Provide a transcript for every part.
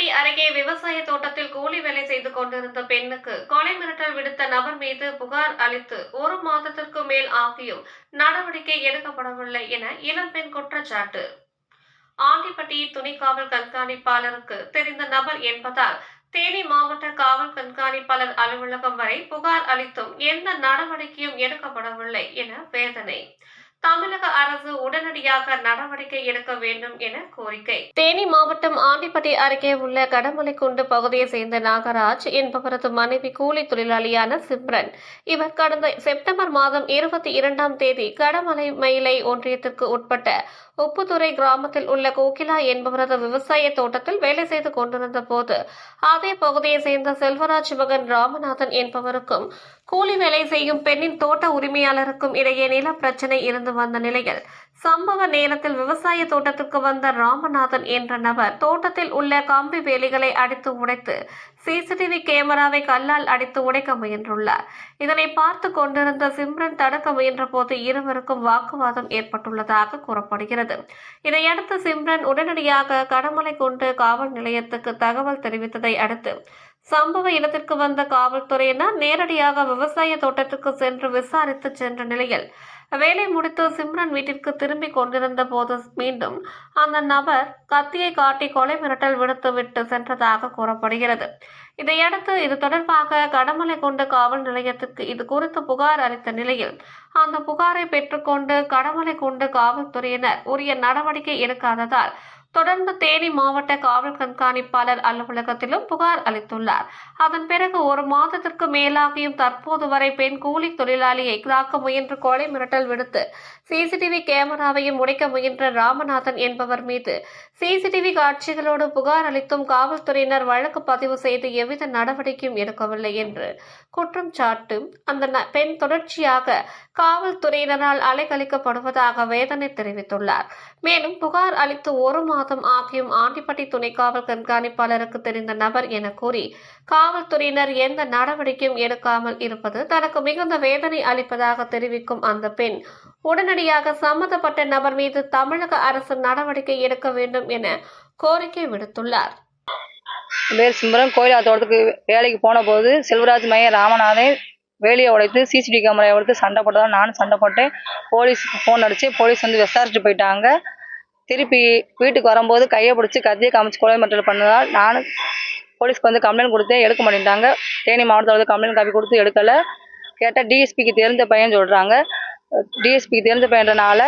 ஆண்டிப்பட்டி அருகே விவசாய தோட்டத்தில் கூலி வேலை செய்து கொண்டிருந்த பெண்ணுக்கு கொலை மிரட்டல் விடுத்த நபர் மீது புகார் அளித்து ஒரு மாதத்திற்கு மேல் ஆகியும் நடவடிக்கை எடுக்கப்படவில்லை என இளம்பெண் குற்றச்சாட்டு. ஆண்டிப்பட்டி துணை காவல் கண்காணிப்பாளருக்கு தெரிந்த நபர் என்பதால் தேனி மாவட்ட காவல் கண்காணிப்பாளர் அலுவலகம் வரை புகார் அளித்தும் எந்த நடவடிக்கையும் எடுக்கப்படவில்லை என வேதனை. தமிழக அரசு உடனடியாக நடவடிக்கை எடுக்க வேண்டும் என கோரிக்கை. தேனி மாவட்டம் ஆண்டிப்பட்டி அருகே உள்ள கடமலை குண்டு பகுதியை சேர்ந்த நாகராஜ் என்பவரது மனைவி கூலி தொழிலாளியான சிம்ரன். இவர் கடந்த செப்டம்பர் மாதம் இருபத்தி இரண்டாம் தேதி கடமலை மயிலை ஒன்றியத்திற்கு உட்பட்ட உப்புத்துறை கிராமத்தில் உள்ள கோகிலா என்பவரது விவசாய தோட்டத்தில் வேலை செய்து கொண்டிருந்த போது அதே பகுதியை சேர்ந்த செல்வராஜ் மகன் ராமநாதன் என்பவருக்கும் கூலி வேலை செய்யும் பெண்ணின் தோட்ட உரிமையாளருக்கும் இடையே நில பிரச்சனை இருந்து வந்த நிலையில் சம்பவ நேரத்தில் விவசாய தோட்டத்திற்கு வந்த ராமநாதன் என்ற நபர் தோட்டத்தில் உள்ள கம்பி வேலிகளை அடித்து உடைத்து சிசிடிவி கேமராவை கல்லால் அடித்து உடைக்க முயன்றுள்ளார். இதனை பார்த்து கொண்டிருந்த சிம்ரன் தடுக்க முயன்ற போது இருவருக்கும் வாக்குவாதம் ஏற்பட்டுள்ளதாக கூறப்படுகிறது. இதையடுத்து சிம்ரன் உடனடியாக கடமலை கொண்டு காவல் நிலையத்துக்கு தகவல் தெரிவித்ததை அடுத்து சம்பவ இடத்திற்கு வந்த காவல்துறையினர் நேரடியாக விவசாய தோட்டத்திற்கு சென்று விசாரித்து சென்ற நிலையில் வேலை முடித்து சிம்ரன் வீட்டிற்கு திரும்பி கொண்டிருந்த போது மீண்டும் அந்த நபர் கத்தியை காட்டி கொலை மிரட்டல் விடுத்துவிட்டு சென்றதாக கூறப்படுகிறது. இதையடுத்து இது தொடர்பாக கடமலை கொண்ட காவல் நிலையத்திற்கு இது குறித்து புகார் அளித்த நிலையில் அந்த புகாரை பெற்றுக்கொண்டு கடமலை கொண்டு காவல்துறையினர் உரிய நடவடிக்கை எடுக்காததால் தொடர்ந்து தேனி மாவட்ட காவல் கண்காணிப்பாளர் அலுவலகத்திலும் புகார் அளித்துள்ளார். அதன் பிறகு ஒரு மாதத்திற்கு மேலாகியும் தற்போது வரை பெண் கூலி தொழிலாளியை தாக்க முயன்று கொலை மிரட்டல் விடுத்து சிசிடிவி கேமராவையும் உடைக்க முயன்ற ராமநாதன் என்பவர் மீது சிசிடிவி காட்சிகளோடு புகார் அளித்தும் காவல்துறையினர் வழக்கு பதிவு செய்து எவ்வித நடவடிக்கையும் எடுக்கவில்லை என்று குற்றம் சாட்டும் அந்த பெண் தொடர்ச்சியாக காவல்துறையினரால் அலைகழிக்கப்படுவதாக வேதனை தெரிவித்துள்ளார். மேலும் புகார் அளித்து ஒரு மாதம் ஆகியும் ஆண்டிப்பட்டி துணை காவல் கண்காணிப்பாளருக்கு தெரிந்த நபர் என கூறி காவல்துறையினர் எந்த நடவடிக்கையும் எடுக்காமல் இருப்பது தனக்கு மிகுந்த வேதனை அளிப்பதாக தெரிவிக்கும் அந்த பெண் உடனடியாக சம்பந்தப்பட்ட நபர் மீது தமிழக அரசு நடவடிக்கை எடுக்க வேண்டும் என கோரிக்கை விடுத்துள்ளார். என் பேர் சிம்ரன் கோயிலா தோட்டத்துக்கு வேலைக்கு போன போது செல்வராஜ் மைய ராமநாதன் வேலையை உடைத்து சிசிடிவி கேமராவை எடுத்து சண்டை போட்டதால் நானும் சண்டை போட்டேன். போலீஸுக்கு ஃபோன் அடிச்சு போலீஸ் வந்து விசாரிச்சுட்டு போயிட்டாங்க. திருப்பி வீட்டுக்கு வரும்போது கையை பிடிச்சி கத்தியை காமிச்சு கொலை மிரட்டல் பண்ணதால் நானும் போலீஸ்க்கு வந்து கம்ப்ளைண்ட் கொடுத்தேன் எடுக்க மாட்டேன்ட்டாங்க. தேனி மாவட்டத்தில் வந்து கம்ப்ளைண்ட் காப்பி கொடுத்து எடுக்கலை. கேட்டால் டிஎஸ்பிக்கு தெரிஞ்ச பையன் சொல்கிறாங்க டிஎஸ்பிக்கு தெரிஞ்ச பையன்றனால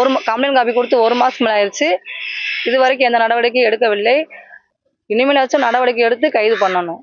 ஒரு கம்ப்ளைண்ட் காப்பி கொடுத்து ஒரு மாதம் ஆயிடுச்சு இது வரைக்கும் எந்த நடவடிக்கையும் எடுக்கவில்லை. இனிமேலாச்சும் நடவடிக்கை எடுத்து கைது பண்ணணும்.